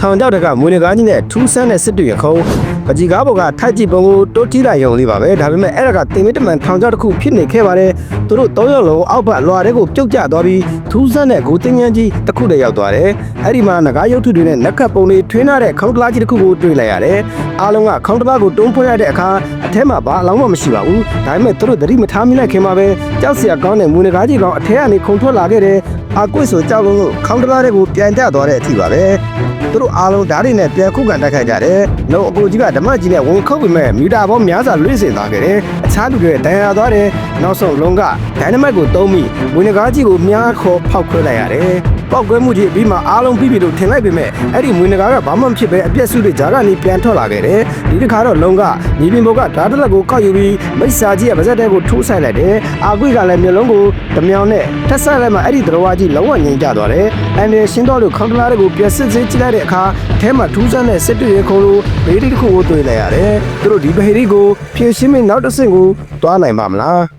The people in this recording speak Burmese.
ထောင်ကြောက်တကမွေနေကားကြီးနဲ့ထူးဆန်းတဲ့စစ်တွေရခုံးပကြီးကားပေါ်ကထိုက်ကြည့်ပုံကိုတိုးတီးလိုက်ရုံလေးပါပဲဒါပေမဲ့အဲ့ဒါကတင်မတမန်ထောင်ကြောက်တစ်ခုဖြစ်နေခဲ့ပါတယ်သူတို့၃ယောက်လုံးအောက်ဘက်လွာတဲ့ကိုပြုတ်ကျသွားပြီးထူးဆန်းတဲ့ဂိုတင်းငန်းကြီးတစ်ခုတည်းရောက်သွားတယ်အဲ့ဒီမှာငကားရုပ်ထုတွေနဲ့နက်ခတ်ပုံတွေထွင်းထားတဲ့ခေါင်းတလားကြီးတစ်ခုကိုတွေ့လိုက်ရတယ်အားလုံးကခေါင်းတလားကိုတုံးဖွင့်ရတဲ့အခါအထက်မှာဘာအလောင်းမှမရှိပါဘူးဒါပေမဲ့သူတို့သတိမထားမိလိုက်ခင်မှာပဲကြောက်စရာကောင်းတဲ့မွေနေကားကြီးကောင်အထက်ကနေခုန်ထွက်လာခဲ့တယ် အာကွစ်ဆိုကြောက်လုံးကိုခေါင်းတလားတွေကိုပြန်ကျသွားတဲ့အထိပါပဲသူတို့အားလုံးဓာတ်တွေနဲ့ပြန်ခုခံတိုက်ခိုက်ကြတယ်။လုံအကိုကြီးကဓမ္မကြီးနဲ့ဝင်ခုတ်ပေမဲ့မီတာပေါင်းများစွာလွှင့်စင်သွားခဲ့တယ်။အခြားလူတွေဒဏ်ရာသွားတယ်။နောက်ဆုံးလုံကဒိုင်နမိုက်ကိုတုံးပြီးဝင်ကားကြီးကိုမြားခေါ်ဖောက်ခွဲလိုက်ရတယ်။ပောက်ကွဲမှုကြီးပြီးမှအားလုံးပြီးပြီလို့ထင်လိုက်ပေမဲ့အဲ့ဒီဝင်ကားကဘာမှမဖြစ်ပဲအပြက်စုတွေဂျာကနေပြန်ထွက်လာခဲ့တယ်။ဒီတစ်ခါတော့လုံကညီပင်ဘုတ်ကဓာတ်တစ်လက်ကိုကောက်ယူပြီးမိစ္ဆာကြီးရဲ့ပါဇက်တဲကိုထိုးဆိုင်လိုက်တယ်။အာကွိကလည်းမျိုးလုံးကိုတမြောင်နဲ့ထက်ဆက်လိုက်မှအဲ့ဒီသတော်ဝါကြီးလုံးဝငြိမ်ကျသွားတယ်။အန်ဒီရှင်းတော်တို့ခေါင်းတလားတွေကိုပြက်စစ်စစ်ကြည့်လိုက်တဲ့အခါအထဲမှာထူးဆန်းတဲ့စစ်တွေခုံလိုဘေးဒီတစ်ခုကိုတွေ့လိုက်ရတယ်။သူတို့ဒီဘေးဒီကိုဖြည့်ရှင်းမနောက်တစ်ဆင့်ကိုတွားနိုင်ပါမလား။